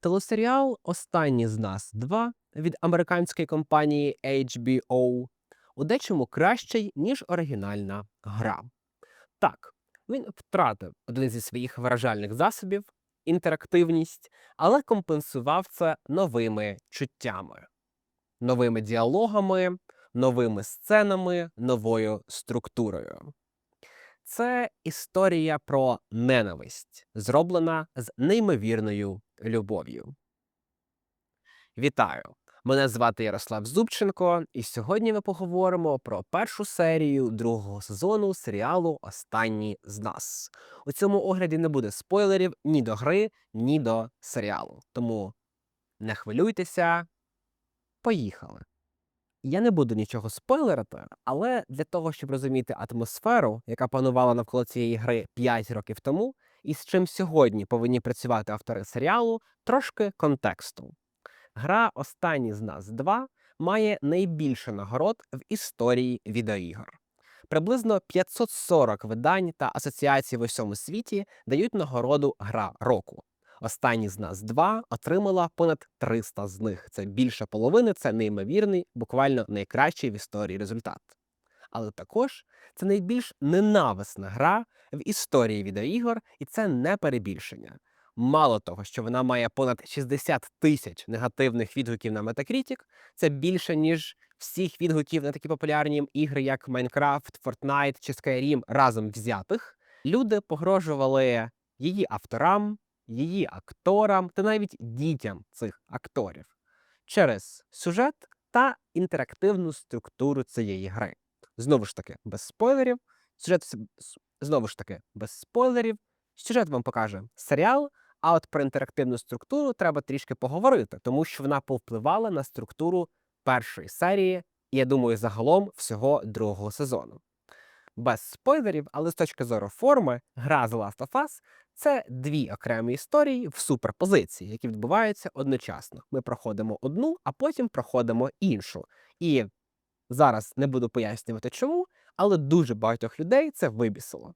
Телесеріал Останні з нас 2 від американської компанії HBO у дечому кращий, ніж оригінальна гра. Так, він втратив один зі своїх виражальних засобів інтерактивність, але компенсував це новими чуттями, новими діалогами, новими сценами, новою структурою. Це історія про ненависть, зроблена з неймовірною любов'ю. Вітаю! Мене звати Ярослав Зубченко, і сьогодні ми поговоримо про першу серію другого сезону серіалу Останні з нас. У цьому огляді не буде спойлерів ні до гри, ні до серіалу. Тому не хвилюйтеся, поїхали. Я не буду нічого спойлерити, але для того, щоб розуміти атмосферу, яка панувала навколо цієї гри 5 років тому, і з чим сьогодні повинні працювати автори серіалу, трошки контексту. Гра Останні з нас 2 має найбільше нагород в історії відеоігор. Приблизно 540 видань та асоціацій в усьому світі дають нагороду Гра року. Останні з нас два отримала понад 300 з них. Це більше половини, це неймовірний, буквально найкращий в історії результат. Але також це найбільш ненависна гра в історії відеоігор, і це не перебільшення. Мало того, що вона має понад 60 тисяч негативних відгуків на Metacritic, це більше, ніж всіх відгуків на такі популярні ігри, як Minecraft, Fortnite чи Skyrim разом взятих. Люди погрожували її авторам, її акторам та навіть дітям цих акторів через сюжет та інтерактивну структуру цієї гри. Знову ж таки, без спойлерів. Сюжет знову ж таки без спойлерів. Сюжет вам покаже серіал. А от про інтерактивну структуру треба трішки поговорити, тому що вона повпливала на структуру першої серії, і я думаю, загалом всього другого сезону. Без спойлерів, але з точки зору форми, гра The Last of Us це дві окремі історії в суперпозиції, які відбуваються одночасно. Ми проходимо одну, а потім проходимо іншу. І зараз не буду пояснювати чому, але дуже багатьох людей це вибісило.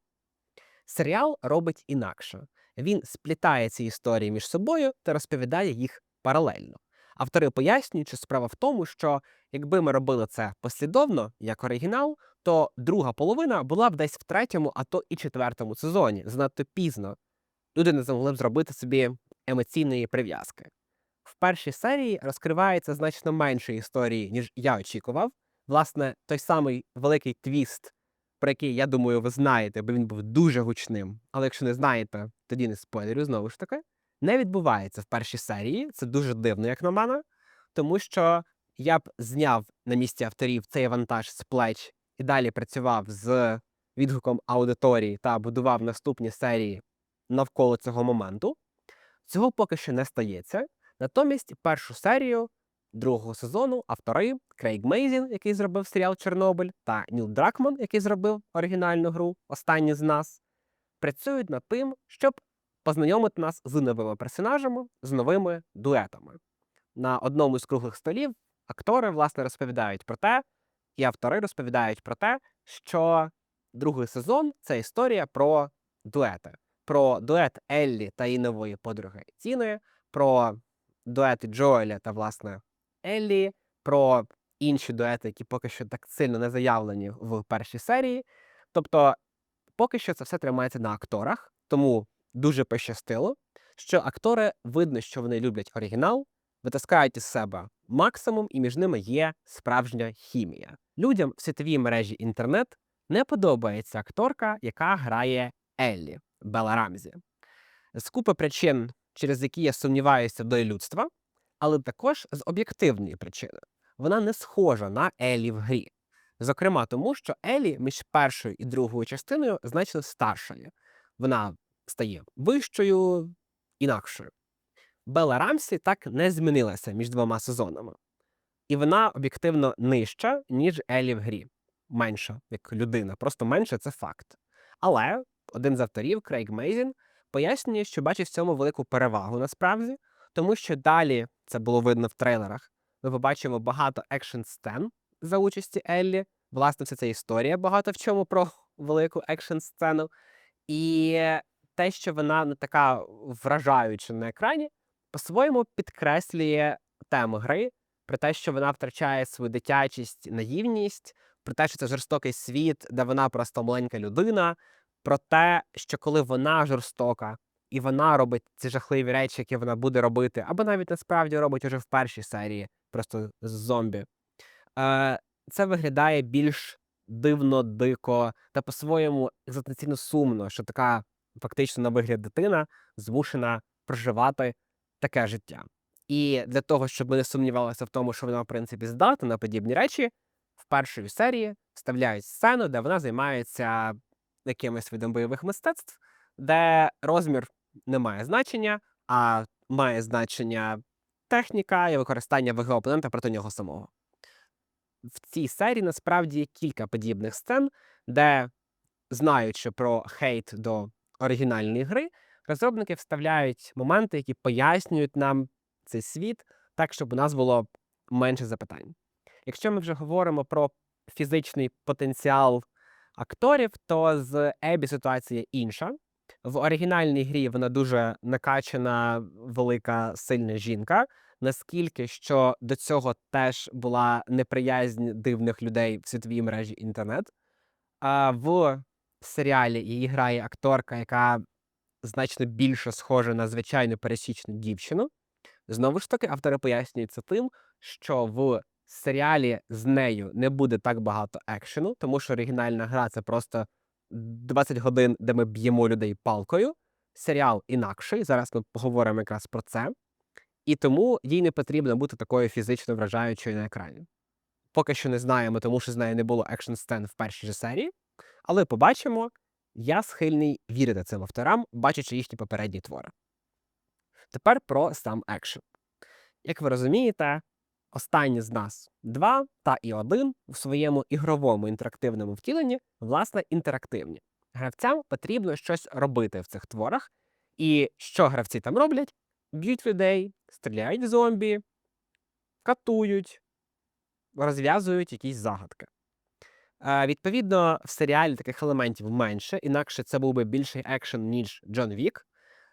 Серіал робить інакше. Він сплітає ці історії між собою та розповідає їх паралельно. Автори пояснюють, що справа в тому, що якби ми робили це послідовно, як оригінал, то друга половина була б десь в третьому, а то і четвертому сезоні, занадто пізно. Люди не змогли б зробити собі емоційної прив'язки. В першій серії розкривається значно менше історії, ніж я очікував. Власне, той самий великий твіст про який, я думаю, ви знаєте, бо він був дуже гучним. Але якщо не знаєте, тоді не спойлерю, знову ж таки, не відбувається в першій серії. Це дуже дивно, як на мене, тому що я б зняв на місці авторів цей вантаж з плеч і далі працював з відгуком аудиторії та будував наступні серії навколо цього моменту. Цього поки що не стається. Натомість першу серію другого сезону автори Крейг Мейзін, який зробив серіал Чорнобиль, та Ніл Дракман, який зробив оригінальну гру Останні з нас, працюють над тим, щоб познайомити нас з новими персонажами, з новими дуетами. На одному з круглих столів актори власне розповідають про те, і автори розповідають про те, що другий сезон це історія про дуети, про дует Еллі та її нової подруги Тіни, про дуети Джоеля та власне Еллі, про інші дуети, які поки що так сильно не заявлені в першій серії. Тобто, поки що це все тримається на акторах, тому дуже пощастило, що актори видно, що вони люблять оригінал, витискають із себе максимум, і між ними є справжня хімія. Людям в світовій мережі інтернет не подобається акторка, яка грає Еллі Белла Рамзі. З купи причин, через які я сумніваюся долі людства, але також з об'єктивної причини. Вона не схожа на Елі в грі. Зокрема, тому що Елі між першою і другою частиною значно старшою. Вона стає вищою, інакшою. Белла Рамсі так не змінилася між двома сезонами. І вона об'єктивно нижча, ніж Елі в грі. Менша, як людина, просто менше це факт. Але один з авторів, Крейг Мейзін, пояснює, що бачить в цьому велику перевагу насправді, тому що далі це було видно в трейлерах. Ми побачимо багато екшн сцен за участі Еллі. Власне, це ця історія багато в чому про велику екшн сцену. І те, що вона не така вражаюча на екрані, по-своєму підкреслює тему гри про те, що вона втрачає свою дитячість, наївність, про те, що це жорстокий світ, де вона просто маленька людина, про те, що коли вона жорстока і вона робить ці жахливі речі, які вона буде робити, або навіть насправді робить уже в першій серії, просто з зомбі, е, це виглядає більш дивно, дико та по-своєму екзистенційно сумно, що така фактично на вигляд дитина змушена проживати таке життя. І для того, щоб ми не сумнівалися в тому, що вона, в принципі, здатна на подібні речі, в першій серії вставляють сцену, де вона займається якимось видом бойових мистецтв, де розмір не має значення, а має значення техніка і використання ваги опонента проти нього самого. В цій серії насправді є кілька подібних сцен, де, знаючи про хейт до оригінальної гри, розробники вставляють моменти, які пояснюють нам цей світ так, щоб у нас було менше запитань. Якщо ми вже говоримо про фізичний потенціал акторів, то з Ебі ситуація інша. В оригінальній грі вона дуже накачана, велика, сильна жінка, наскільки що до цього теж була неприязнь дивних людей в світовій мережі інтернет. А в серіалі її грає акторка, яка значно більше схожа на звичайну пересічну дівчину. Знову ж таки, автори пояснюють це тим, що в серіалі з нею не буде так багато екшену, тому що оригінальна гра це просто 20 годин, де ми б'ємо людей палкою. Серіал інакший. Зараз ми поговоримо якраз про це. І тому їй не потрібно бути такою фізично вражаючою на екрані. Поки що не знаємо, тому що з нею не було екшн сцен в першій же серії. Але побачимо, я схильний вірити цим авторам, бачачи їхні попередні твори. Тепер про сам екшен. Як ви розумієте, останні з нас два та і один в своєму ігровому інтерактивному втіленні, власне, інтерактивні. Гравцям потрібно щось робити в цих творах. І що гравці там роблять? Б'ють людей, стріляють в зомбі, катують, розв'язують якісь загадки. Е, Відповідно, в серіалі таких елементів менше, інакше це був би більший екшен, ніж Джон Вік.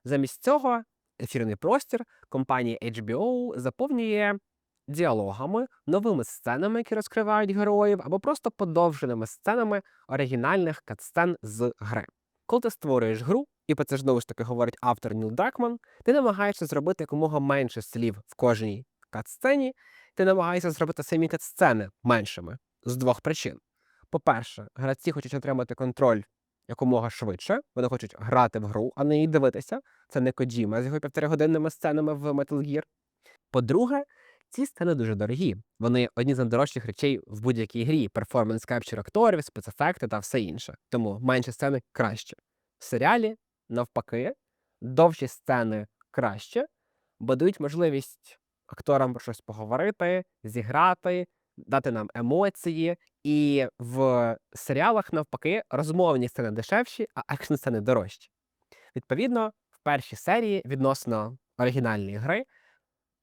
Замість цього ефірний простір компанії HBO заповнює діалогами, новими сценами, які розкривають героїв, або просто подовженими сценами оригінальних катсцен з гри. Коли ти створюєш гру, і про це ж знову ж таки говорить автор Ніл Дракман, ти намагаєшся зробити якомога менше слів в кожній катсцені, ти намагаєшся зробити самі катсцени меншими з двох причин. По-перше, гравці хочуть отримати контроль якомога швидше, вони хочуть грати в гру, а не її дивитися. Це не Коджіма з його півторагодинними сценами в Metal Gear. По-друге, ці сцени дуже дорогі. Вони одні з найдорожчих речей в будь-якій грі: перформанс кепчер акторів, спецефекти та все інше. Тому менші сцени краще. В серіалі, навпаки, довші сцени краще, бо дають можливість акторам про щось поговорити, зіграти, дати нам емоції. І в серіалах, навпаки, розмовні сцени дешевші, а екшн сцени дорожчі. Відповідно, в першій серії відносно оригінальної гри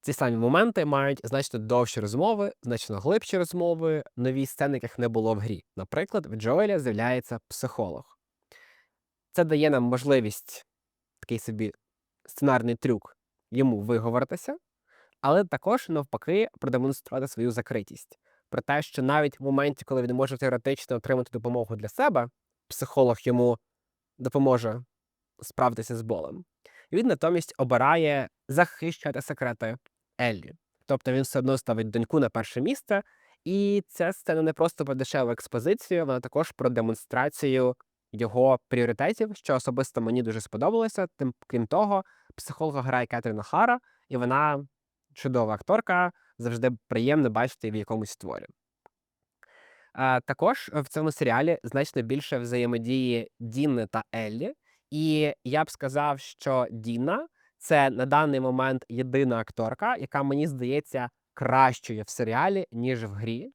ці самі моменти мають значно довші розмови, значно глибші розмови, нові сцени, яких не було в грі. Наприклад, в Джоеля з'являється психолог. Це дає нам можливість такий собі сценарний трюк йому виговоритися, але також, навпаки, продемонструвати свою закритість. Про те, що навіть в моменті, коли він може теоретично отримати допомогу для себе, психолог йому допоможе справитися з болем. Він натомість обирає захищати секрети Еллі. Тобто він все одно ставить доньку на перше місце, і ця сцена не просто про дешеву експозицію, вона також про демонстрацію його пріоритетів, що особисто мені дуже сподобалося. Тим крім того, психолога грає Кетрін Охара, і вона чудова акторка, завжди приємно бачити в якомусь творі. А, також в цьому серіалі значно більше взаємодії Діни та Еллі, і я б сказав, що Діна це на даний момент єдина акторка, яка мені здається кращою в серіалі, ніж в грі.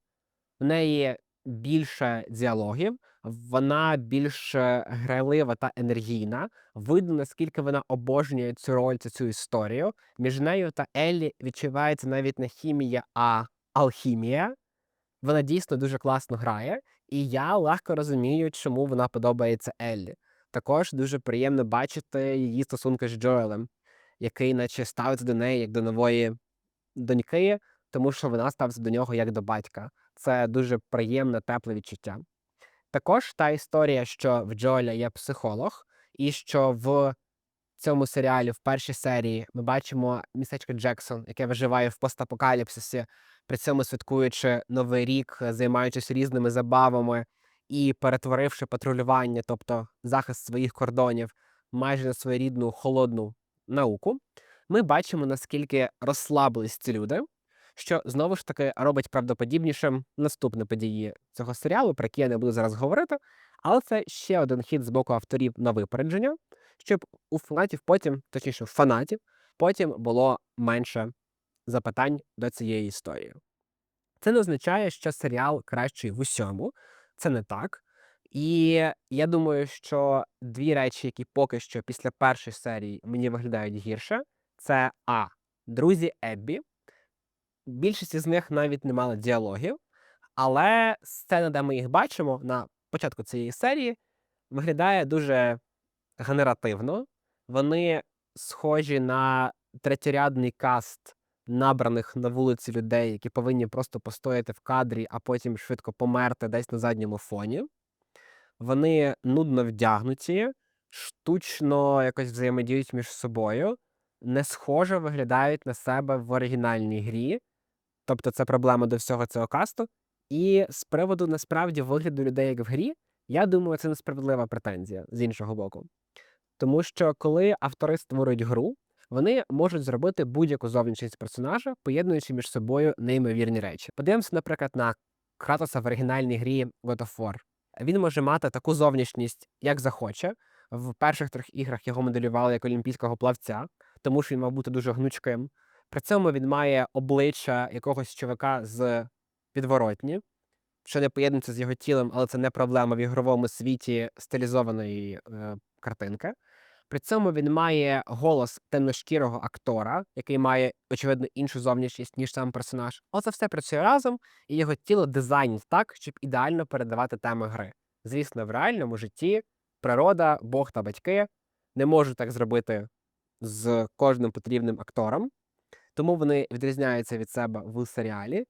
В неї більше діалогів, вона більш е, грайлива та енергійна. Видно, наскільки вона обожнює цю роль та цю історію. Між нею та Еллі відчувається навіть не хімія, а алхімія. Вона дійсно дуже класно грає, і я легко розумію, чому вона подобається Еллі. Також дуже приємно бачити її стосунки з Джоелем. Який наче ставиться до неї як до нової доньки, тому що вона ставиться до нього як до батька. Це дуже приємне, тепле відчуття. Також та історія, що в Джоеля є психолог, і що в цьому серіалі в першій серії ми бачимо містечко Джексон, яке виживає в постапокаліпсисі, при цьому святкуючи Новий рік, займаючись різними забавами і перетворивши патрулювання, тобто захист своїх кордонів, майже на своєрідну холодну науку. Ми бачимо, наскільки розслабились ці люди, що знову ж таки робить правдоподібнішим наступні події цього серіалу, про які я не буду зараз говорити. Але це ще один хід з боку авторів на випередження, щоб у фанатів потім, точніше, фанатів, потім було менше запитань до цієї історії. Це не означає, що серіал кращий в усьому. Це не так. І я думаю, що дві речі, які поки що після першої серії мені виглядають гірше, це А. Друзі Еббі. Більшість із них навіть не мали діалогів, але сцена, де ми їх бачимо на початку цієї серії, виглядає дуже генеративно. Вони схожі на третєрядний каст набраних на вулиці людей, які повинні просто постояти в кадрі, а потім швидко померти десь на задньому фоні. Вони нудно вдягнуті, штучно якось взаємодіють між собою, не схоже виглядають на себе в оригінальній грі. Тобто це проблема до всього цього касту. І з приводу насправді вигляду людей як в грі, я думаю, це несправедлива претензія з іншого боку. Тому що коли автори створюють гру, вони можуть зробити будь-яку зовнішність персонажа, поєднуючи між собою неймовірні речі. Подивимося, наприклад, на Кратоса в оригінальній грі God of War. Він може мати таку зовнішність, як захоче. В перших трьох іграх його моделювали як олімпійського плавця, тому що він мав бути дуже гнучким. При цьому він має обличчя якогось чувака з підворотні, що не поєднується з його тілом, але це не проблема в ігровому світі стилізованої е, картинки. При цьому він має голос темношкірого актора, який має, очевидно, іншу зовнішність, ніж сам персонаж. Оце все працює разом, і його тіло дизайнів так, щоб ідеально передавати теми гри. Звісно, в реальному житті природа, Бог та батьки не можуть так зробити з кожним потрібним актором, тому вони відрізняються від себе в серіалі.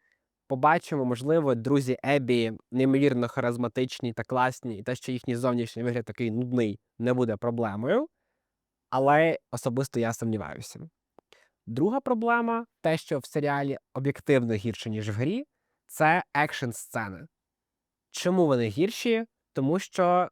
Побачимо, можливо, друзі Ебі неймовірно харизматичні та класні, і те, що їхній зовнішній вигляд такий нудний, не буде проблемою. Але особисто я сумніваюся. Друга проблема те, що в серіалі об'єктивно гірше, ніж в грі, це екшн сцени. Чому вони гірші? Тому що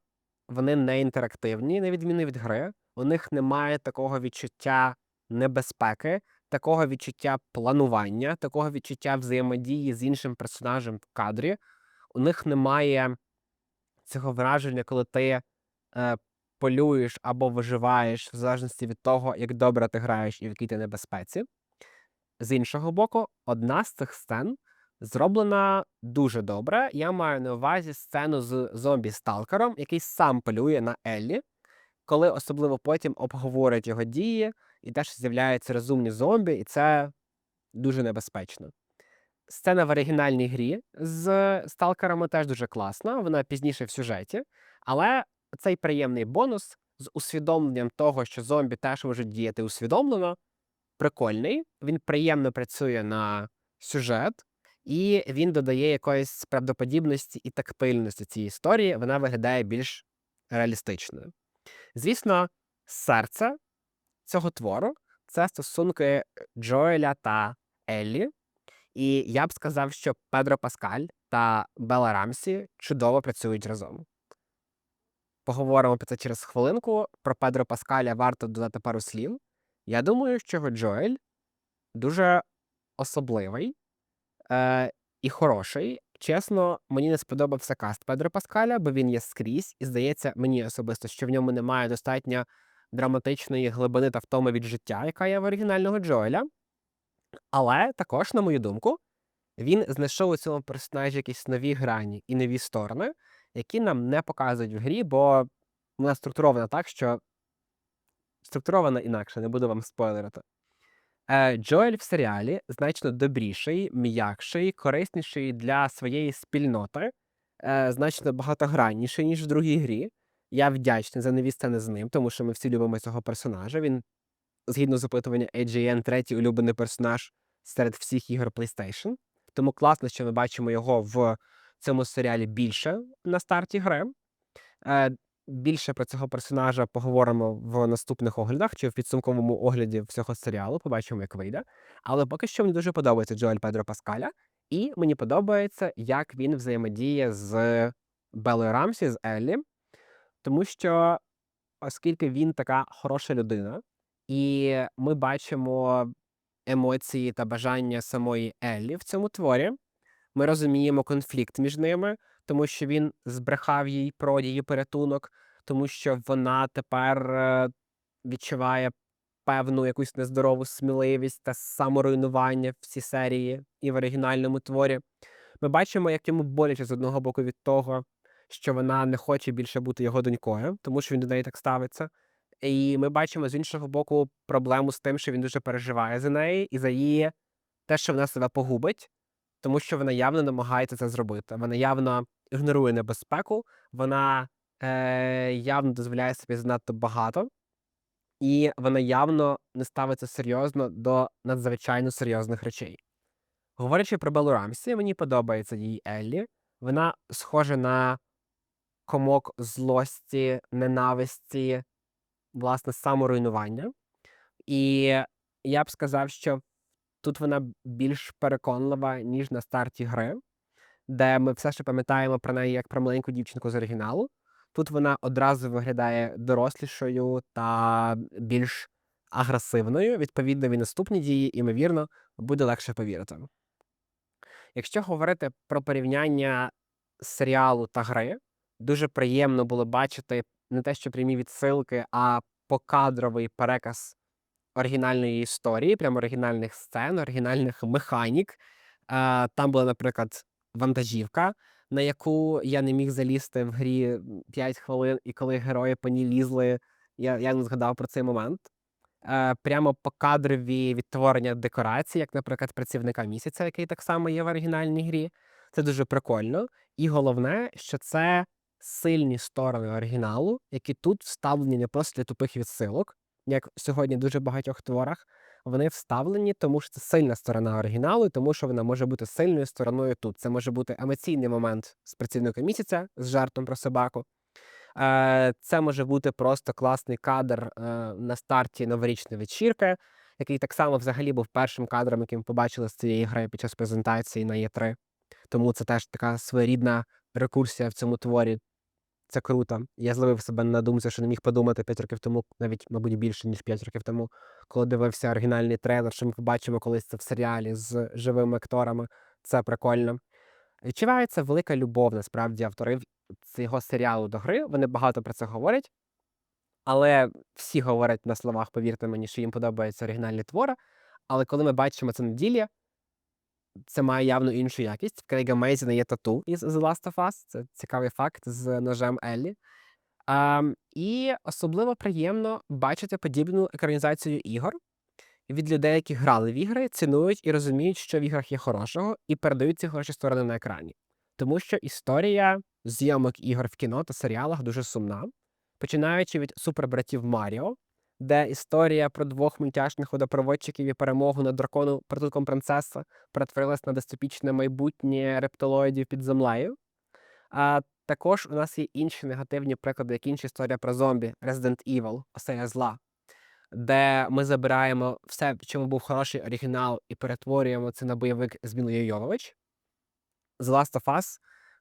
вони не інтерактивні, на відміну від гри. У них немає такого відчуття небезпеки, такого відчуття планування, такого відчуття взаємодії з іншим персонажем в кадрі. У них немає цього враження, коли ти е, полюєш або виживаєш в залежності від того, як добре ти граєш і в якій ти небезпеці. З іншого боку, одна з цих сцен зроблена дуже добре. Я маю на увазі сцену з зомбі-сталкером, який сам полює на Еллі, коли особливо потім обговорять його дії, і теж з'являються розумні зомбі, і це дуже небезпечно. Сцена в оригінальній грі з сталкерами теж дуже класна, вона пізніше в сюжеті, але цей приємний бонус з усвідомленням того, що зомбі теж можуть діяти усвідомлено, прикольний. Він приємно працює на сюжет, і він додає якоїсь правдоподібності і тактильності цій історії. Вона виглядає більш реалістичною. Звісно, серце цього твору це стосунки Джоеля та Еллі. І я б сказав, що Педро Паскаль та Бела Рамсі чудово працюють разом. Поговоримо про це через хвилинку. Про Педро Паскаля варто додати пару слів. Я думаю, що Джоель дуже особливий е, і хороший. Чесно, мені не сподобався каст Педро Паскаля, бо він є скрізь, і здається, мені особисто, що в ньому немає достатньо драматичної глибини та втоми від життя, яка є в оригінального Джоеля. Але також, на мою думку, він знайшов у цьому персонажі якісь нові грані і нові сторони, які нам не показують в грі, бо вона структурована так, що структурована інакше, не буду вам спойлерити. Е, Джоель в серіалі значно добріший, м'якший, корисніший для своєї спільноти, е, значно багатогранніший, ніж в другій грі. Я вдячний за нові сцени з ним, тому що ми всі любимо цього персонажа. Він згідно з опитування IGN, третій улюблений персонаж серед всіх ігор PlayStation. Тому класно, що ми бачимо його в цьому серіалі більше на старті гри. Е, більше про цього персонажа поговоримо в наступних оглядах чи в підсумковому огляді всього серіалу. Побачимо, як вийде. Але поки що мені дуже подобається Джоель Педро Паскаля, і мені подобається, як він взаємодіє з Белою Рамсі, з Еллі, тому що, оскільки він така хороша людина, і ми бачимо емоції та бажання самої Еллі в цьому творі, ми розуміємо конфлікт між ними, тому що він збрехав їй про її порятунок, тому що вона тепер е, відчуває певну якусь нездорову сміливість та саморуйнування в цій серії і в оригінальному творі. Ми бачимо, як йому боляче з одного боку від того, що вона не хоче більше бути його донькою, тому що він до неї так ставиться. І ми бачимо з іншого боку проблему з тим, що він дуже переживає за неї і за її те, що вона себе погубить, тому що вона явно намагається це зробити. Вона явно ігнорує небезпеку, вона е, явно дозволяє собі занадто багато, і вона явно не ставиться серйозно до надзвичайно серйозних речей. Говорячи про Белу Рамсі, мені подобається її Еллі. Вона схожа на комок злості, ненависті, власне, саморуйнування. І я б сказав, що тут вона більш переконлива, ніж на старті гри, де ми все ще пам'ятаємо про неї як про маленьку дівчинку з оригіналу. Тут вона одразу виглядає дорослішою та більш агресивною. Відповідно, і наступні дії, імовірно, буде легше повірити. Якщо говорити про порівняння серіалу та гри, дуже приємно було бачити не те, що прямі відсилки, а покадровий переказ оригінальної історії, прямо оригінальних сцен, оригінальних механік. Там була, наприклад, вантажівка, на яку я не міг залізти в грі 5 хвилин, і коли герої по ній лізли, я, я не згадав про цей момент. Е, Прямо покадрові відтворення декорацій, як, наприклад, працівника місяця, який так само є в оригінальній грі. Це дуже прикольно. І головне, що це сильні сторони оригіналу, які тут вставлені не просто для тупих відсилок, як сьогодні в дуже багатьох творах. Вони вставлені, тому що це сильна сторона оригіналу, і тому що вона може бути сильною стороною тут. Це може бути емоційний момент з працівника місяця з жартом про собаку. Е, Це може бути просто класний кадр е, на старті новорічної вечірки, який так само взагалі був першим кадром, яким ми побачили з цієї гри під час презентації на Є3. Тому це теж така своєрідна рекурсія в цьому творі. Це круто. Я зловив себе на думці, що не міг подумати 5 років тому, навіть, мабуть, більше, ніж 5 років тому, коли дивився оригінальний трейлер, що ми побачимо колись це в серіалі з живими акторами. Це прикольно. Відчувається велика любов, насправді, авторів цього серіалу до гри. Вони багато про це говорять, але всі говорять на словах, повірте мені, що їм подобаються оригінальні твори. Але коли ми бачимо це на ділі, це має явно іншу якість. В Крейга Мейзена є тату із The Last of Us. Це цікавий факт з ножем Еллі. А, і особливо приємно бачити подібну екранізацію ігор від людей, які грали в ігри, цінують і розуміють, що в іграх є хорошого, і передають ці хороші сторони на екрані. Тому що історія зйомок ігор в кіно та серіалах дуже сумна, починаючи від супербратів Маріо, де історія про двох мультяшних водопроводчиків і перемогу над драконом притулком принцеса перетворилась на дистопічне майбутнє рептилоїдів під землею. А також у нас є інші негативні приклади, як інша історія про зомбі Resident Evil, осея зла, де ми забираємо все, в чому був хороший оригінал, і перетворюємо це на бойовик з Мілою Йовович. The Last of Us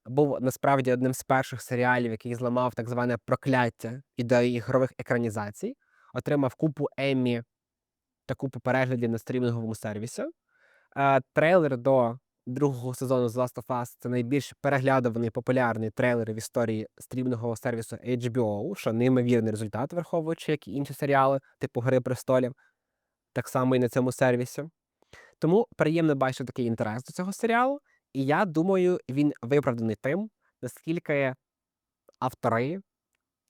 був насправді одним з перших серіалів, який зламав так зване прокляття ідеї ігрових екранізацій, отримав купу Еммі та купу переглядів на стрімінговому сервісі. Трейлер до другого сезону The Last of Us це найбільш переглядуваний популярний трейлер в історії стрімінгового сервісу HBO, що неймовірний результат, враховуючи, як і інші серіали, типу Гри престолів, так само і на цьому сервісі. Тому приємно бачити такий інтерес до цього серіалу. І я думаю, він виправданий тим, наскільки автори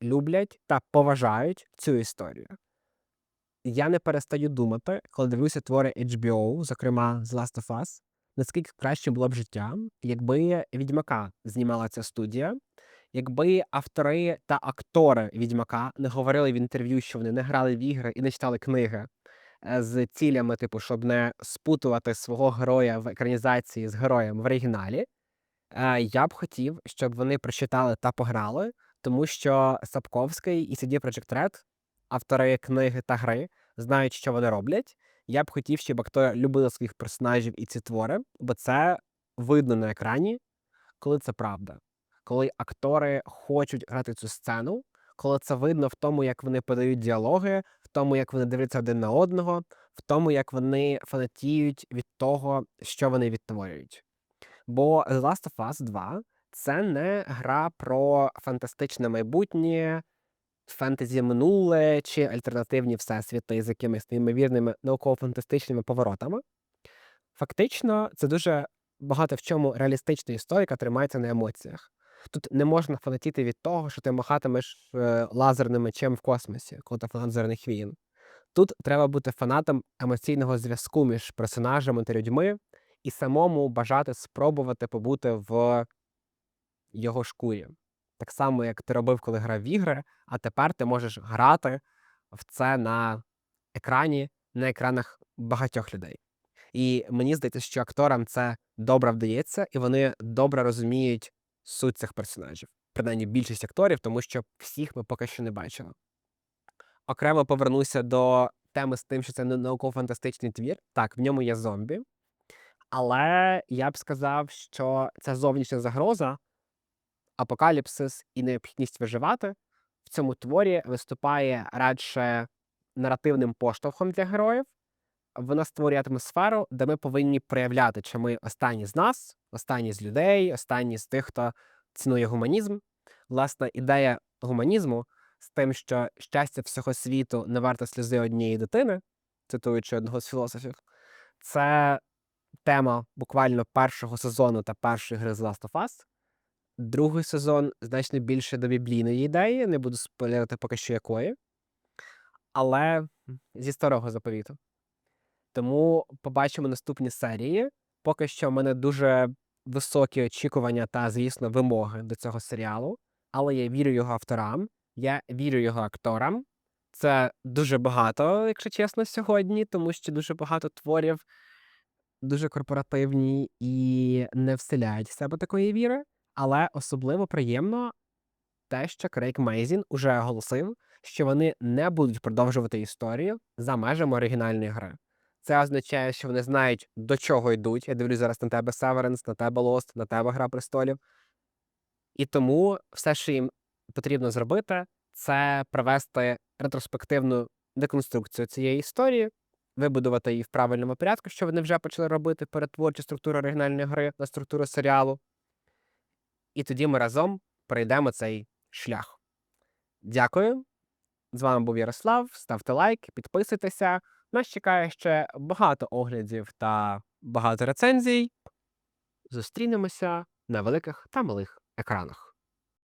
люблять та поважають цю історію. Я не перестаю думати, коли дивлюся твори HBO, зокрема The Last of Us, наскільки краще було б життя, якби Відьмака знімала ця студія, якби автори та актори Відьмака не говорили в інтерв'ю, що вони не грали в ігри і не читали книги, е, з цілями, типу, щоб не спутувати свого героя в екранізації з героєм в оригіналі. Е, я б хотів, щоб вони прочитали та пограли, тому що Сапковський і CD Projekt Red, автори книги та гри, знають, що вони роблять. Я б хотів, щоб актори любили своїх персонажів і ці твори, бо це видно на екрані, коли це правда. Коли актори хочуть грати цю сцену, коли це видно в тому, як вони подають діалоги, в тому, як вони дивляться один на одного, в тому, як вони фанатіють від того, що вони відтворюють. Бо The Last of Us 2 це не гра про фантастичне майбутнє, фентезі минуле чи альтернативні всесвіти з якимись неймовірними науково-фантастичними поворотами. Фактично, це дуже багато в чому реалістична історія, яка тримається на емоціях. Тут не можна фанатіти від того, що ти махатимеш е, лазерним мечем в космосі, коли ти фанат лазерних війн. Тут треба бути фанатом емоційного зв'язку між персонажами та людьми і самому бажати спробувати побути в його шкурі. Так само, як ти робив, коли грав в ігри, а тепер ти можеш грати в це на екрані, на екранах багатьох людей. І мені здається, що акторам це добре вдається, і вони добре розуміють суть цих персонажів. Принаймні більшість акторів, тому що всіх ми поки що не бачили. Окремо повернуся до теми з тим, що це науково-фантастичний твір. Так, в ньому є зомбі. Але я б сказав, що ця зовнішня загроза, апокаліпсис і необхідність виживати в цьому творі виступає радше наративним поштовхом для героїв. Вона створює атмосферу, де ми повинні проявляти, чи ми останні з нас, останні з людей, останні з тих, хто цінує гуманізм. Власне, ідея гуманізму з тим, що щастя всього світу не варте сльози однієї дитини, цитуючи одного з філософів, це тема буквально першого сезону та першої гри з Last of Us. Другий сезон значно більше до біблійної ідеї, не буду спойлерити поки що якої, але зі старого заповіту. Тому побачимо наступні серії. Поки що в мене дуже високі очікування та, звісно, вимоги до цього серіалу. Але я вірю його авторам, я вірю його акторам. Це дуже багато, якщо чесно, сьогодні, тому що дуже багато творів дуже корпоративні і не вселяють в себе такої віри. Але особливо приємно те, що Крейг Мейзін уже оголосив, що вони не будуть продовжувати історію за межами оригінальної гри. Це означає, що вони знають, до чого йдуть. Я дивлюсь зараз на тебе Северенс, на тебе Лост, на тебе Гра престолів. І тому все, що їм потрібно зробити, це провести ретроспективну деконструкцію цієї історії, вибудувати її в правильному порядку, що вони вже почали робити перетворчу структуру оригінальної гри на структуру серіалу. І тоді ми разом пройдемо цей шлях. Дякую. З вами був Ярослав. Ставте лайк, підписуйтеся. Нас чекає ще багато оглядів та багато рецензій. Зустрінемося на великих та малих екранах.